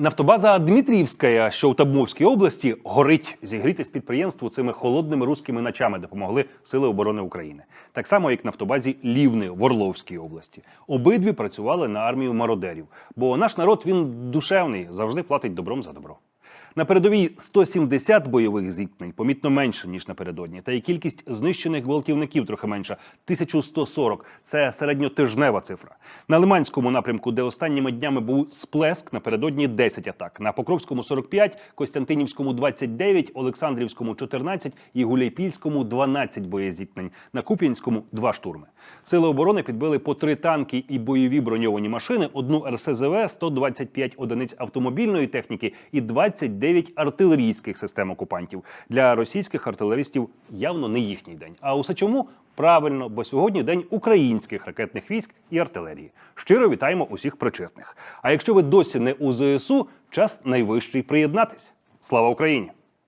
Нафтобаза Дмитріївська, що у Табмовській області, горить. Зігрітись підприємству цими холодними руськими ночами допомогли Сили оборони України. Так само, як нафтобазі Лівни в Орловській області. Обидві працювали на армію мародерів. Бо наш народ він душевний, завжди платить добром за добро. На передовій 170 бойових зіткнень, помітно менше ніж напередодні. Та й кількість знищених гвалтівників трохи менша 1140. Це середньотижнева цифра. На Лиманському напрямку, де останніми днями був сплеск, напередодні 10 атак. На Покровському 45, Костянтинівському 29, Олександрівському 14 і Гуляйпільському 12 боєзіткнень. На Куп'янському 2 штурми. Сили оборони підбили по три танки і бойові броньовані машини, одну РСЗВ, 125 одиниць автомобільної техніки і 29 артилерійських систем окупантів. Для російських артилеристів явно не їхній день. А усе чому? Правильно, бо сьогодні день українських ракетних військ і артилерії. Щиро вітаємо усіх причетних. А якщо ви досі не у ЗСУ, час найвищий приєднатись. Слава Україні!